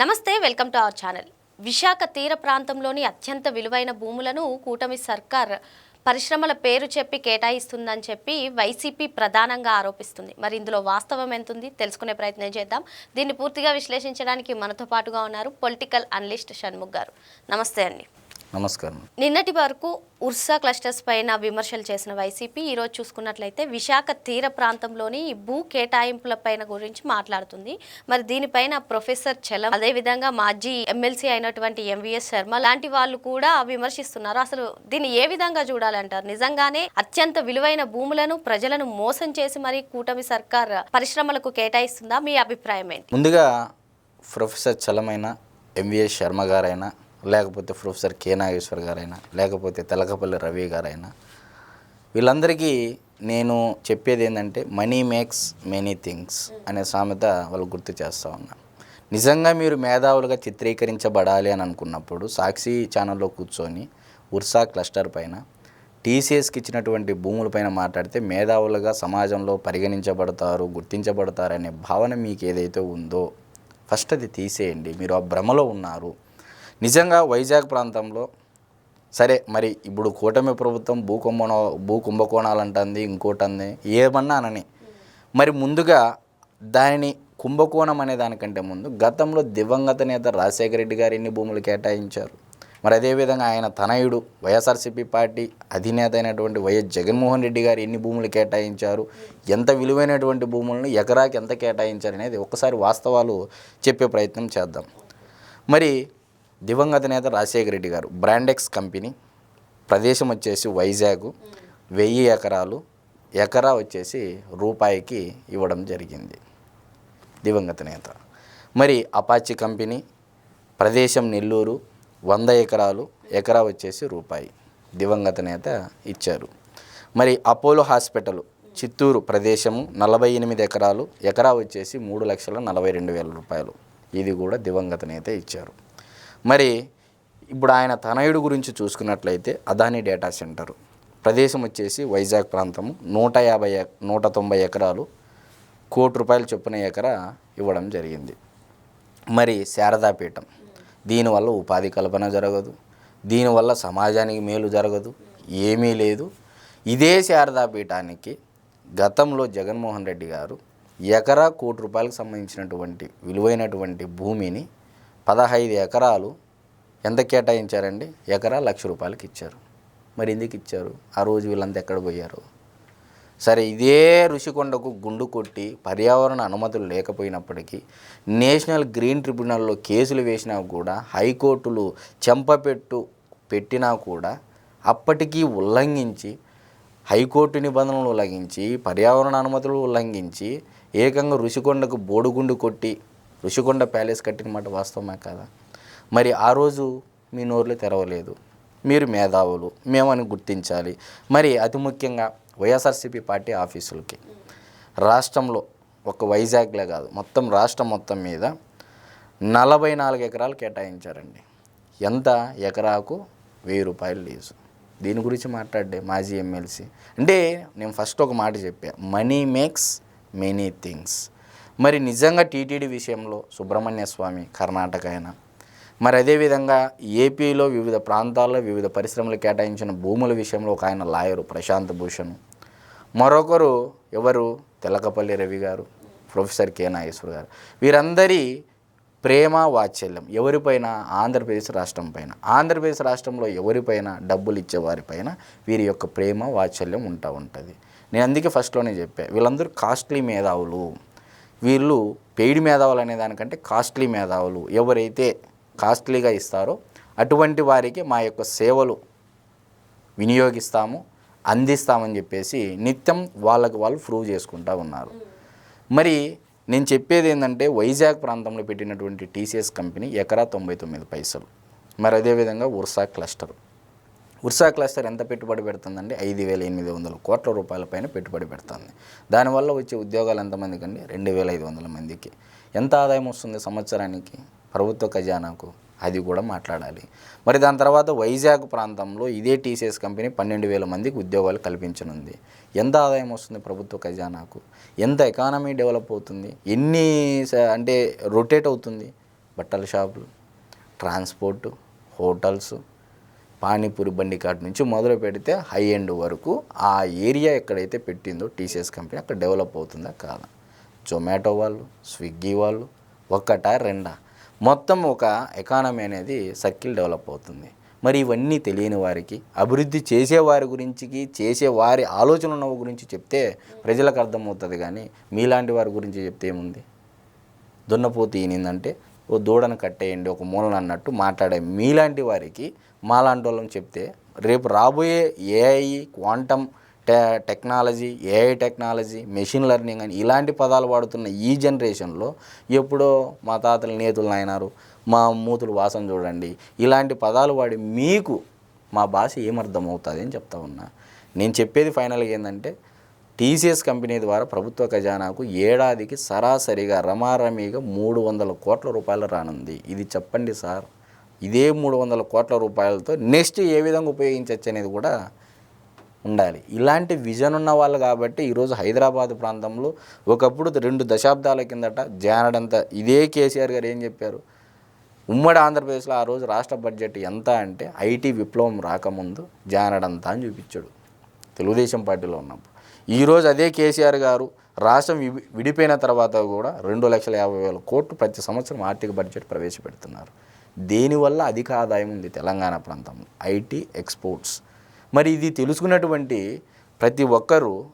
నమస్తే welcome to our channel. Visakha తీర ప్రాంతంలోని అత్యంత విలువైన భూములను కూటమి సర్కార్ పరిశ్రమల పేరు చెప్పి కేటాయిస్తుందని చెప్పి వైసీపీ ప్రధానంగా ఆరోపిస్తుంది. మరి ఇందులో వాస్తవం ఎంతుంది? తెలుసుకునే ప్రయత్నం చేద్దాం. దీన్ని పూర్తిగా విశ్లేషించడానికి మనతో పాటుగా ఉన్నారు పొలిటికల్ అనలిస్ట్ షణ్ముఖ్ గారు. నమస్తే అండి. నమస్కారం. నిన్నటి వరకు ఉర్సా క్లస్టర్స్ పైన విమర్శలు చేసిన వైసీపీ ఈరోజు చూసుకున్నట్లయితే విశాఖ తీర ప్రాంతంలోని భూ కేటాయింపుల పైన గురించి మాట్లాడుతుంది. మరి దీనిపైన ప్రొఫెసర్ చలం అదేవిధంగా మాజీ ఎమ్మెల్సీ అయినటువంటి ఎంవిఎస్ శర్మ లాంటి వాళ్ళు కూడా విమర్శిస్తున్నారు. అసలు దీన్ని ఏ విధంగా చూడాలంటారు? నిజంగానే అత్యంత విలువైన భూములను ప్రజలను మోసం చేసి మరి కూటమి సర్కార్ పరిశ్రమలకు కేటాయిస్తుందా? మీ అభిప్రాయం ఏంటి? ముందుగా ప్రొఫెసర్ చలమైన ఎంవిఎస్ శర్మ గారైనా లేకపోతే ప్రొఫెసర్ కె నాగేశ్వర్ గారైనా లేకపోతే తెలకపల్లి రవి గారైనా వీళ్ళందరికీ నేను చెప్పేది ఏంటంటే మనీ మేక్స్ మెనీ థింగ్స్ అనే సామెత వాళ్ళు గుర్తు చేస్తూ ఉన్నాను నిజంగా మీరు మేధావులుగా చిత్రీకరించబడాలి అని అనుకున్నప్పుడు సాక్షి ఛానల్లో కూర్చొని ఉర్సా క్లస్టర్ పైన టీసీఎస్కి ఇచ్చినటువంటి భూములపైన మాట్లాడితే మేధావులుగా సమాజంలో పరిగణించబడతారు గుర్తించబడతారనే భావన మీకు ఏదైతే ఉందో ఫస్ట్ అది తీసేయండి. మీరు ఆ భ్రమలో ఉన్నారు. నిజంగా వైజాగ్ ప్రాంతంలో సరే మరి ఇప్పుడు కూటమి ప్రభుత్వం భూ భూ కుంభకోణాలు అంటుంది ఇంకోటి అంది ఏమన్నా అనని. మరి ముందుగా దానిని కుంభకోణం అనే దానికంటే ముందు గతంలో దివంగత నేత రాజశేఖర రెడ్డి గారు ఎన్ని భూములు కేటాయించారు? మరి అదేవిధంగా ఆయన తనయుడు వైఎస్ఆర్సీపీ పార్టీ అధినేత అయినటువంటి వైఎస్ జగన్మోహన్ రెడ్డి గారు ఎన్ని భూములు కేటాయించారు? ఎంత విలువైనటువంటి భూములను ఎకరాకి ఎంత కేటాయించారు అనేది ఒక్కసారి వాస్తవాలు చెప్పే ప్రయత్నం చేద్దాం. మరి దివంగత నేత రాజశేఖర రెడ్డి గారు బ్రాండెక్స్ కంపెనీ ప్రదేశం వచ్చేసి వైజాగ్ వెయ్యి ఎకరాలు ఎకరా వచ్చేసి రూపాయికి ఇవ్వడం జరిగింది దివంగత నేత. మరి అపాచీ కంపెనీ ప్రదేశం నెల్లూరు వంద ఎకరాలు ఎకరా వచ్చేసి రూపాయి దివంగత నేత ఇచ్చారు. మరి అపోలో హాస్పిటల్ చిత్తూరు ప్రదేశము నలభై ఎనిమిది ఎకరాలు ఎకరా వచ్చేసి మూడు లక్షల నలభై రెండు వేల రూపాయలు. ఇది కూడా దివంగత నేత ఇచ్చారు. మరి ఇప్పుడు ఆయన తనయుడు గురించి చూసుకున్నట్లయితే అదాని డేటా సెంటర్. ప్రదేశం వచ్చేసి వైజాగ్ ప్రాంతము. నూట యాభై నూట తొంభై ఎకరాలు కోటి రూపాయల చొప్పున ఎకరా ఇవ్వడం జరిగింది. మరి శారదాపీఠం. దీనివల్ల ఉపాధి కల్పన జరగదు. దీనివల్ల సమాజానికి మేలు జరగదు. ఏమీ లేదు. ఇదే శారదాపీఠానికి గతంలో జగన్మోహన్ రెడ్డి గారు ఎకరా కోటి రూపాయలకు సంబంధించినటువంటి విలువైనటువంటి భూమిని పదహైదు ఎకరాలు ఎంత కేటాయించారండి? ఎకరా లక్ష రూపాయలకి ఇచ్చారు. మరి ఎందుకు ఇచ్చారు? ఆ రోజు వీళ్ళంతా ఎక్కడ పోయారు? సరే ఇదే ఋషికొండకు గుండు కొట్టి పర్యావరణ అనుమతులు లేకపోయినప్పటికీ నేషనల్ గ్రీన్ ట్రిబ్యునల్లో కేసులు వేసినా కూడా హైకోర్టులు చెంపపెట్టు పెట్టినా కూడా అప్పటికీ ఉల్లంఘించి హైకోర్టు నిబంధనలు ఉల్లంఘించి పర్యావరణ అనుమతులు ఉల్లంఘించి ఏకంగా ఋషికొండకు బోడుగుండు కొట్టి ఋషికొండ ప్యాలెస్ కట్టిన మాట వాస్తవమే కదా? మరి ఆ రోజు మీ నోర్లు తెరవలేదు. మీరు మేధావులు మేమని గుర్తించాలి. మరి అతి ముఖ్యంగా వైఎస్ఆర్సీపీ పార్టీ ఆఫీసులకి. రాష్ట్రంలో ఒక వైజాగ్లే కాదు మొత్తం రాష్ట్రం మొత్తం మీద నలభై నాలుగు ఎకరాలు కేటాయించారండి. ఎంత ఎకరాకు వెయ్యి రూపాయలు లీజు. దీని గురించి మాట్లాడే మాజీ ఎమ్మెల్సీ. అంటే నేను ఫస్ట్ ఒక మాట చెప్పా మనీ మేక్స్ మెనీ థింగ్స్. మరి నిజంగా టీటీడీ విషయంలో సుబ్రహ్మణ్య స్వామి కర్ణాటక అయినా మరి అదేవిధంగా ఏపీలో వివిధ ప్రాంతాల్లో వివిధ పరిశ్రమలు కేటాయించిన భూముల విషయంలో ఒక ఆయన లాయరు ప్రశాంత్ భూషణ్ మరొకరు ఎవరు? తెలకపల్లి రవి గారు ప్రొఫెసర్ కె నాగేశ్వర్ గారు. వీరందరి ప్రేమ వాత్సల్యం ఎవరిపైన? ఆంధ్రప్రదేశ్ రాష్ట్రం పైన. ఆంధ్రప్రదేశ్ రాష్ట్రంలో ఎవరిపైన? డబ్బులు ఇచ్చేవారిపైన వీరి యొక్క ప్రేమ వాత్సల్యం ఉంటా ఉంటుంది. నేను అందుకే ఫస్ట్లోనే చెప్పాను వీళ్ళందరూ కాస్ట్లీ మేధావులు. వీళ్ళు పెయిడ్ మేధావులు అనే దానికంటే కాస్ట్లీ మేధావులు ఎవరైతే కాస్ట్లీగా ఇస్తారో అటువంటి వారికి మా యొక్క సేవలు వినియోగిస్తాము అందిస్తామని చెప్పేసి నిత్యం వాళ్ళకు వాళ్ళు ప్రూవ్ చేసుకుంటా ఉన్నారు. మరి నేను చెప్పేది ఏంటంటే వైజాగ్ ప్రాంతంలో పెట్టినటువంటి టీసీఎస్ కంపెనీ ఎకరా తొంభై తొమ్మిది పైసలు. మరి అదేవిధంగా ఉర్సా క్లస్టర్. ఉర్సా క్లస్టర్ ఎంత పెట్టుబడి పెడుతుందండి? ఐదు వేల ఎనిమిది వందల కోట్ల రూపాయల పైన పెట్టుబడి పెడుతుంది. దానివల్ల వచ్చే ఉద్యోగాలు ఎంతమందికి అండి? రెండు వేల ఐదు వందల మందికి. ఎంత ఆదాయం వస్తుంది సంవత్సరానికి? ప్రభుత్వ ఖజానాకు? అది కూడా మాట్లాడాలి. మరి దాని తర్వాత వైజాగ్ ప్రాంతంలో ఇదే టీసీఎస్ కంపెనీ పన్నెండు వేల మందికి ఉద్యోగాలు కల్పించనుంది. ఎంత ఆదాయం వస్తుంది ప్రభుత్వ ఖజానాకు? ఎంత ఎకానమీ డెవలప్ అవుతుంది? ఎన్ని స- అంటే రొటేట్ అవుతుంది? బట్టల షాపులు ట్రాన్స్పోర్టు హోటల్స్ పానీపూరి బండి కాటి నుంచి మొదలు పెడితే హై ఎండ్ వరకు ఆ ఏరియా ఎక్కడైతే పెట్టిందో టీసీఎస్ కంపెనీ అక్కడ డెవలప్ అవుతుందా కాదా జొమాటో వాళ్ళు స్విగ్గీ వాళ్ళు ఒక్కటా రెండా? మొత్తం ఒక ఎకానమీ అనేది సర్కిల్ డెవలప్ అవుతుంది. మరి ఇవన్నీ తెలియని వారికి అభివృద్ధి చేసేవారి గురించి చేసే వారి ఆలోచన ఉన్న గురించి చెప్తే ప్రజలకు అర్థమవుతుంది కానీ మీలాంటి వారి గురించి చెప్తే ఏముంది? దున్నపోతు ఈనిందంటే ఓ దూడను కట్టేయండి ఒక మూలన అన్నట్టు మాట్లాడే మీలాంటి వారికి మాలాంటి వాళ్ళని చెప్తే రేపు రాబోయే AI quantum te technology AI technology machine learning అని ఇలాంటి పదాలు వాడుతున్న ఈ జనరేషన్లో ఎప్పుడో మా తాతలు నేతులు నాయనారు మా మూతులు వాసన చూడండి ఇలాంటి పదాలు వాడి మీకు మా భాష ఏమర్థం అవుతుంది అని చెప్తా ఉన్నా. నేను చెప్పేది ఫైనల్గా ఏంటంటే టీసీఎస్ కంపెనీ ద్వారా ప్రభుత్వ ఖజానాకు ఏడాదికి సరాసరిగా రమారమీగా మూడు వందల కోట్ల రూపాయలు రానుంది. ఇది చెప్పండి సార్. ఇదే మూడు వందల కోట్ల రూపాయలతో నెక్స్ట్ ఏ విధంగా ఉపయోగించవచ్చు అనేది కూడా ఉండాలి. ఇలాంటి విజన్ ఉన్న వాళ్ళు కాబట్టి ఈరోజు హైదరాబాద్ ప్రాంతంలో ఒకప్పుడు రెండు దశాబ్దాల కిందట జానడంత ఇదే కేసీఆర్ గారు ఏం చెప్పారు? ఉమ్మడి ఆంధ్రప్రదేశ్లో ఆ రోజు రాష్ట్ర బడ్జెట్ ఎంత అంటే ఐటీ విప్లవం రాకముందు జానడంతా అని చూపించాడు. తెలుగుదేశం పార్టీలో ఉన్నప్పుడు. ఈరోజు అదే కేసీఆర్ గారు రాష్ట్రం విడి- విడిపోయిన తర్వాత కూడా రెండు లక్షల యాభై వేల కోట్లు ప్రతి సంవత్సరం ఆర్థిక బడ్జెట్ ప్రవేశపెడుతున్నారు. దేనివల్ల అధిక ఆదాయం ఉంది తెలంగాణ ప్రాంతంలో? IT exports. మరి ఇది తెలుసుకున్నటువంటి ప్రతి ఒక్కరూ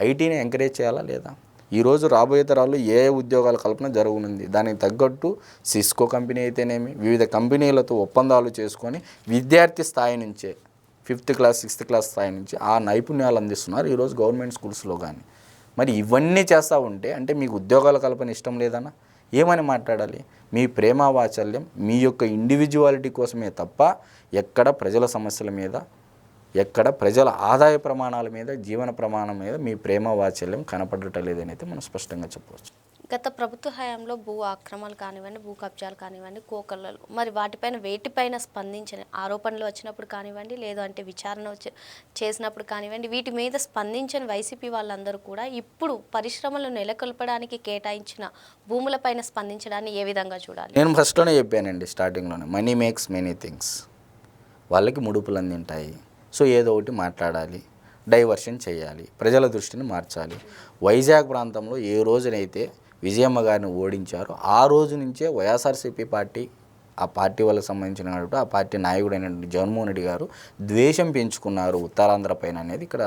ఐటీని ఎంకరేజ్ చేయాలా లేదా? ఈరోజు రాబోయే తరాల్లో ఏ ఉద్యోగాల కల్పన జరగనుంది? దానికి తగ్గట్టు సిస్కో కంపెనీ అయితేనేమి వివిధ కంపెనీలతో ఒప్పందాలు చేసుకొని విద్యార్థి స్థాయి నుంచే ఫిఫ్త్ క్లాస్ సిక్స్త్ క్లాస్ స్థాయి నుంచి ఆ నైపుణ్యాలు అందిస్తున్నారు ఈరోజు గవర్నమెంట్ స్కూల్స్లో కానీ. మరి ఇవన్నీ చేస్తూ ఉంటే అంటే మీకు ఉద్యోగాల కల్పన ఇష్టం లేదన్నా ఏమని మాట్లాడాలి? మీ ప్రేమ వాత్సల్యం మీ యొక్క ఇండివిజువాలిటీ కోసమే తప్ప ఎక్కడ ప్రజల సమస్యల మీద ఎక్కడ ప్రజల ఆదాయ ప్రమాణాల మీద జీవన ప్రమాణం మీద మీ ప్రేమ వాత్సల్యం కనపడటం లేదని అయితే మనం స్పష్టంగా చెప్పవచ్చు. గత ప్రభుత్వ హయాంలో భూ ఆక్రమణలు కానివ్వండి భూ కబ్జాలు కానివ్వండి కోకల్లలు మరి వాటిపైన వేటిపైన స్పందించిన ఆరోపణలు వచ్చినప్పుడు కానివ్వండి లేదంటే అంటే విచారణ వచ్చి చేసినప్పుడు కానివ్వండి వీటి మీద స్పందించిన వైసీపీ వాళ్ళందరూ కూడా ఇప్పుడు పరిశ్రమలు నెలకొల్పడానికి కేటాయించిన భూములపైన స్పందించడాన్ని ఏ విధంగా చూడాలి? నేను ఫస్ట్లోనే చెప్పానండి స్టార్టింగ్లోనే. Money makes many things. వాళ్ళకి ముడుపులు అందింటాయి. సో ఏదో ఒకటి మాట్లాడాలి డైవర్షన్ చేయాలి ప్రజల దృష్టిని మార్చాలి. వైజాగ్ ప్రాంతంలో ఏ రోజునైతే విజయమ్మ గారిని ఓడించారు. ఆ రోజు నుంచే వైఎస్ఆర్సీపీ పార్టీ ఆ పార్టీ వాళ్ళకి సంబంధించిన అటు ఆ పార్టీ నాయకుడైనటువంటి జగన్మోహన్ రెడ్డి గారు ద్వేషం పెంచుకున్నారు ఉత్తరాంధ్ర పైన అనేది ఇక్కడ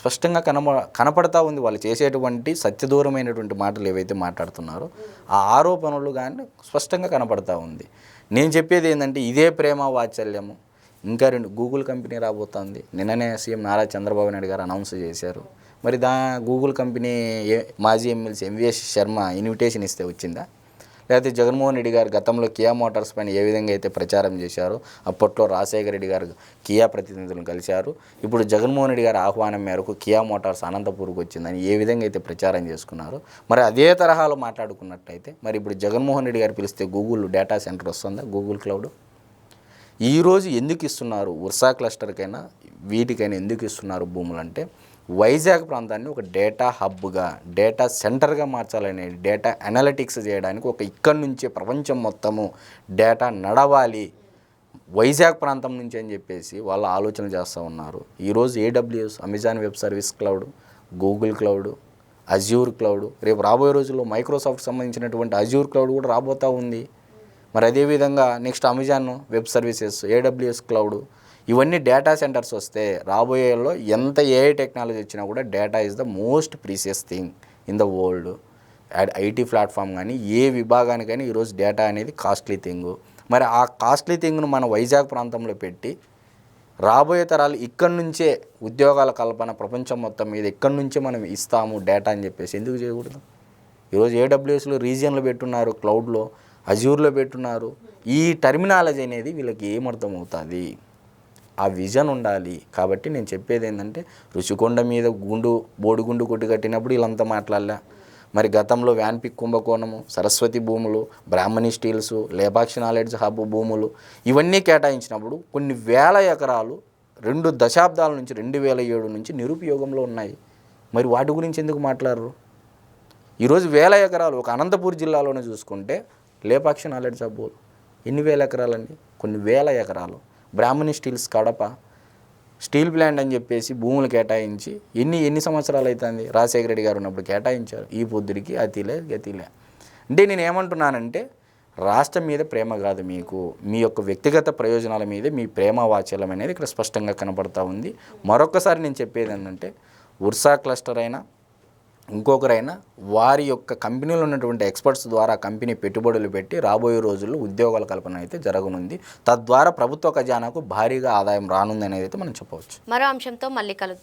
స్పష్టంగా కనబ కనపడతా ఉంది. వాళ్ళు చేసేటువంటి సత్యదూరమైనటువంటి మాటలు ఏవైతే మాట్లాడుతున్నారో ఆ ఆరోపణలు కానీ స్పష్టంగా కనపడతా ఉంది. నేను చెప్పేది ఏంటంటే ఇదే ప్రేమ వాత్సల్యము. ఇంకా రెండు గూగుల్ కంపెనీ రాబోతోంది. నిన్ననే సీఎం నారా చంద్రబాబు నాయుడు గారు అనౌన్స్ చేశారు. మరి దా గూగుల్ కంపెనీ ఏ- మాజీ ఎమ్మెల్సీ ఎంవిఎస్ శర్మ ఇన్విటేషన్ ఇస్తే వచ్చిందా? లేకపోతే జగన్మోహన్ రెడ్డి గారు గతంలో కియా మోటార్స్ పైన ఏ విధంగా అయితే ప్రచారం చేశారో అప్పట్లో రాజశేఖర రెడ్డి గారు కియా ప్రతినిధులను కలిశారు ఇప్పుడు జగన్మోహన్ రెడ్డి గారి ఆహ్వానం మేరకు కియా మోటార్స్ అనంతపూర్కి వచ్చిందని ఏ విధంగా అయితే ప్రచారం చేసుకున్నారో? మరి అదే తరహాలో మాట్లాడుకున్నట్టయితే మరి ఇప్పుడు జగన్మోహన్ రెడ్డి గారు పిలిస్తే గూగుల్ డేటా సెంటర్ వస్తుందా గూగుల్ క్లౌడ్? ఈరోజు ఎందుకు ఇస్తున్నారు? ఉర్సా క్లస్టర్కైనా వీటికైనా ఎందుకు ఇస్తున్నారు భూములు అంటే వైజాగ్ ప్రాంతాన్ని ఒక డేటా హబ్గా డేటా సెంటర్గా మార్చాలని డేటా అనలిటిక్స్ చేయడానికి ఒక ఇక్కడి నుంచే ప్రపంచం మొత్తము డేటా నడవాలి. వైజాగ్ ప్రాంతం నుంచి అని చెప్పేసి వాళ్ళు ఆలోచన చేస్తూ ఉన్నారు. ఈరోజు AWS Amazon web service cloud Google cloud Azure cloud రేపు రాబోయే రోజుల్లో మైక్రోసాఫ్ట్ సంబంధించినటువంటి అజ్యూర్ క్లౌడ్ కూడా రాబోతూ ఉంది. మరి అదేవిధంగా next Amazon web services AWS cloud ఇవన్నీ డేటా సెంటర్స్ వస్తే రాబోయేలో ఎంత ఏఐ టెక్నాలజీ వచ్చినా కూడా data is the most precious thing in the world IT platform కానీ ఏ విభాగానికైనా ఈరోజు డేటా అనేది కాస్ట్లీ థింగ్ మరి ఆ కాస్ట్లీ థింగ్ను మన వైజాగ్ ప్రాంతంలో పెట్టి రాబోయే తరాలు ఇక్కడి నుంచే ఉద్యోగాల కల్పన ప్రపంచం మొత్తం మీద ఇక్కడి నుంచే మనం ఇస్తాము డేటా అని చెప్పేసి ఎందుకు చేయకూడదు? ఈరోజు ఏడబ్ల్యూఎస్లో రీజియన్లో పెట్టున్నారు క్లౌడ్లో అజ్యూర్లో పెట్టున్నారు. ఈ టర్మినాలజీ అనేది వీళ్ళకి ఏమర్థం అవుతుంది ఆ విజన్ ఉండాలి. కాబట్టి నేను చెప్పేది ఏంటంటే రుషికొండ మీద గుండు బోడిగుండు కొట్టు కట్టినప్పుడు వీళ్ళంతా మాట్లాడలే. మరి గతంలో వ్యాన్పిక్ కుంభకోణము సరస్వతి భూములు Brahmani steels Lepakshi knowledge hub భూములు ఇవన్నీ కేటాయించినప్పుడు కొన్ని వేల ఎకరాలు రెండు దశాబ్దాల నుంచి రెండు వేల ఏడు నుంచి నిరుపయోగంలో ఉన్నాయి. మరి వాటి గురించి ఎందుకు మాట్లాడరు? ఈరోజు వేల ఎకరాలు ఒక అనంతపూర్ జిల్లాలోనే చూసుకుంటే లేపాక్షి నాలెడ్జ్ అబ్బోలు ఎన్ని వేల ఎకరాలండి? కొన్ని వేల ఎకరాలు. Brahmani steels Kadapa steel plant అని చెప్పేసి భూములు కేటాయించి ఎన్ని ఎన్ని సంవత్సరాలు అవుతుంది? రాజశేఖర రెడ్డి గారు ఉన్నప్పుడు కేటాయించారు. ఈ పొద్దుడికి అతిలే గతిలే అంటే నేను ఏమంటున్నానంటే రాష్ట్రం మీద ప్రేమ కాదు మీకు. మీ యొక్క వ్యక్తిగత ప్రయోజనాల మీదే మీ ప్రేమ వాచల్యం అనేది ఇక్కడ స్పష్టంగా కనపడతా ఉంది. మరొకసారి నేను చెప్పేది ఏంటంటే ఉర్సా క్లస్టర్ అయినా ఇంకొకరైనా వారి యొక్క కంపెనీలో ఉన్నటువంటి ఎక్స్పర్ట్స్ ద్వారా కంపెనీ పెట్టుబడులు పెట్టి రాబోయే రోజుల్లో ఉద్యోగాల కల్పన అయితే జరగనుంది. తద్వారా ప్రభుత్వ ఖజానాకు భారీగా ఆదాయం రానుంది అనేది అయితే మనం చెప్పవచ్చు. మరో అంశంతో మళ్ళీ కలుద్దాం.